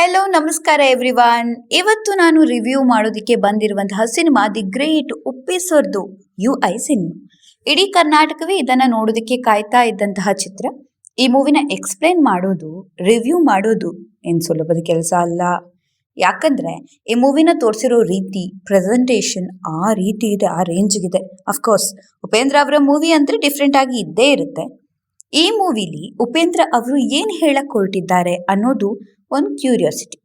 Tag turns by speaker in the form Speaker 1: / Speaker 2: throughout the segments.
Speaker 1: Hello ನಮಸ್ಕಾರ everyone ಇವತ್ತು ನಾನು ರಿವ್ಯೂ ಮಾಡೋದಕ್ಕೆ ಬಂದಿರುವಂತಹ ಸಿನಿಮಾ ದಿ ಗ್ರೇಟ್ ಉಪ್ಪೇಸರ್ದು ಯು ಐ ಸಿನಿಮಾ ಇಡೀ ಕರ್ನಾಟಕವೇ ಇದನ್ನು ನೋಡೋದಕ್ಕೆ ಕಾಯ್ತಾ ಇದ್ದಂತಹ ಚಿತ್ರ. ಈ ಮೂವಿನ ಎಕ್ಸ್ಪ್ಲೇನ್ ಮಾಡೋದು ರಿವ್ಯೂ ಮಾಡೋದು ಏನು ಸುಲಭದ ಕೆಲಸ ಅಲ್ಲ. ಯಾಕಂದ್ರೆ ಈ ಮೂವಿನ ತೋರಿಸಿರೋ ರೀತಿ ಪ್ರೆಸೆಂಟೇಷನ್ ಆ ರೀತಿ ಇದೆ, ಆ ರೇಂಜ್ಗಿದೆ ಅಫ್ಕೋರ್ಸ್ ಉಪೇಂದ್ರ ಅವರ ಮೂವಿ ಅಂದರೆ ಡಿಫ್ರೆಂಟ್ ಆಗಿ ಇದ್ದೇ ಇರುತ್ತೆ. ಈ ಮೂವಿಲಿ ಉಪೇಂದ್ರ ಅವರು ಏನು ಹೇಳಕ್ ಹೊರಟಿದ್ದಾರೆ ಅನ್ನೋದು ಒಂದು ಕ್ಯೂರಿಯಾಸಿಟಿ.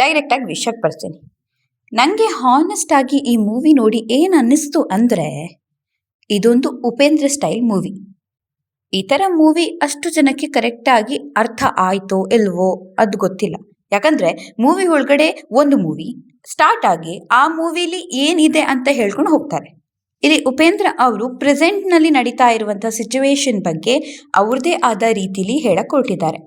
Speaker 1: ಡೈರೆಕ್ಟಾಗಿ ವಿಷಯಕ್ಕೆ ಬರ್ತೀನಿ ನನಗೆ ಹಾನೆಸ್ಟ್ ಆಗಿ ಈ ಮೂವಿ ನೋಡಿ ಏನು ಅನ್ನಿಸ್ತು ಅಂದರೆ, ಇದೊಂದು ಉಪೇಂದ್ರ ಸ್ಟೈಲ್ ಮೂವಿ ಈ ಥರ ಮೂವಿ ಅಷ್ಟು ಜನಕ್ಕೆ ಕರೆಕ್ಟಾಗಿ ಅರ್ಥ ಆಯಿತೋ ಇಲ್ವೋ ಅದು ಗೊತ್ತಿಲ್ಲ. ಯಾಕಂದರೆ ಮೂವಿ ಒಳಗಡೆ ಒಂದು ಮೂವಿ ಸ್ಟಾರ್ಟ್ ಆಗಿ ಆ ಮೂವಿಲಿ ಏನಿದೆ ಅಂತ ಹೇಳ್ಕೊಂಡು ಹೋಗ್ತಾರೆ. ಇಲ್ಲಿ ಉಪೇಂದ್ರ ಅವರು ಪ್ರೆಸೆಂಟ್ನಲ್ಲಿ ನಡೀತಾ ಇರುವಂಥ ಸಿಚುವೇಶನ್ ಬಗ್ಗೆ ಅವ್ರದ್ದೇ ಆದ ರೀತಿಲಿ ಹೇಳಕ್ ಹೊರಟಿದ್ದಾರೆ.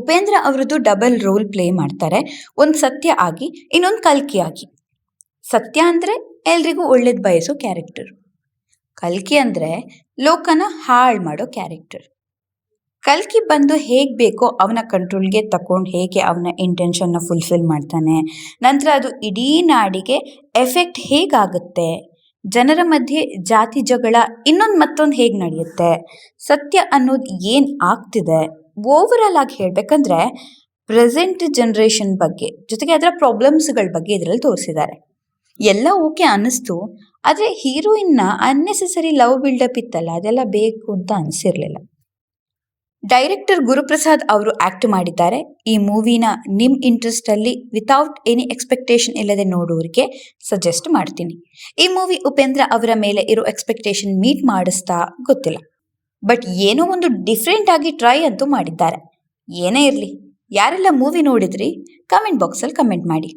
Speaker 1: ಉಪೇಂದ್ರ ಅವರದ್ದು ಡಬಲ್ ರೋಲ್ ಪ್ಲೇ ಮಾಡ್ತಾರೆ. ಒಂದು ಸತ್ಯ ಆಗಿ, ಇನ್ನೊಂದು ಕಲ್ಕಿ ಆಗಿ. ಸತ್ಯ ಅಂದರೆ ಎಲ್ರಿಗೂ ಒಳ್ಳೇದು ಬಯಸೋ ಕ್ಯಾರೆಕ್ಟರ್ ಕಲ್ಕಿ ಅಂದರೆ ಲೋಕನ ಹಾಳು ಮಾಡೋ ಕ್ಯಾರೆಕ್ಟರ್ ಕಲ್ಕಿ ಬಂದು ಹೇಗೆ ಬೇಕೋ ಅವನ ಕಂಟ್ರೋಲ್ಗೆ ತಗೊಂಡು ಹೇಗೆ ಅವನ ಇಂಟೆನ್ಷನ್ನ ಫುಲ್ಫಿಲ್ ಮಾಡ್ತಾನೆ. ನಂತರ ಅದು ಇಡೀ ನಾಡಿಗೆ ಎಫೆಕ್ಟ್ ಹೇಗಾಗುತ್ತೆ? ಜನರ ಮಧ್ಯೆ ಜಾತಿ ಜಗಳ ಇನ್ನೊಂದು ಮತ್ತೊಂದು ಹೇಗೆ ನಡೆಯುತ್ತೆ? ಸತ್ಯ ಅನ್ನೋದು ಏನು ಆಗ್ತಿದೆ? ಓವರಾಲ್ ಆಗಿ ಹೇಳಬೇಕಂದ್ರೆ ಪ್ರೆಸೆಂಟ್ ಜನ್ರೇಷನ್ ಬಗ್ಗೆ, ಜೊತೆಗೆ ಅದರ ಪ್ರಾಬ್ಲಮ್ಸ್ಗಳ ಬಗ್ಗೆ ಇದರಲ್ಲಿ ತೋರಿಸಿದ್ದಾರೆ. ಎಲ್ಲ ಓಕೆ ಅನ್ನಿಸ್ತು, ಆದರೆ ಹೀರೋಯಿನ್ನ ಅನ್ನೆಸೆಸರಿ ಲವ್ ಬಿಲ್ಡಪ್ ಇತ್ತಲ್ಲ, ಅದೆಲ್ಲ ಬೇಕು ಅಂತ ಅನಿಸಿರಲಿಲ್ಲ. ಡೈರೆಕ್ಟರ್ ಗುರುಪ್ರಸಾದ್ ಅವರು ಆಕ್ಟ್ ಮಾಡಿದ್ದಾರೆ. ಈ ಮೂವಿನ ನಿಮ್ಮ ಇಂಟ್ರೆಸ್ಟಲ್ಲಿ ವಿತೌಟ್ ಎನಿ ಎಕ್ಸ್ಪೆಕ್ಟೇಷನ್ ಇಲ್ಲದೆ ನೋಡೋರಿಗೆ ಸಜೆಸ್ಟ್ ಮಾಡ್ತೀನಿ. ಈ ಮೂವಿ ಉಪೇಂದ್ರ ಅವರ ಮೇಲೆ ಇರೋ ಎಕ್ಸ್ಪೆಕ್ಟೇಷನ್ ಮೀಟ್ ಮಾಡಿಸ್ತಾ ಗೊತ್ತಿಲ್ಲ. ಬಟ್ ಏನೋ ಒಂದು ಡಿಫ್ರೆಂಟ್ ಆಗಿ ಟ್ರೈ ಅಂತೂ ಮಾಡಿದ್ದಾರೆ. ಏನೇ ಇರಲಿ, ಯಾರೆಲ್ಲ ಮೂವಿ ನೋಡಿದ್ರಿ ಕಮೆಂಟ್ ಬಾಕ್ಸಲ್ಲಿ ಕಮೆಂಟ್ ಮಾಡಿ.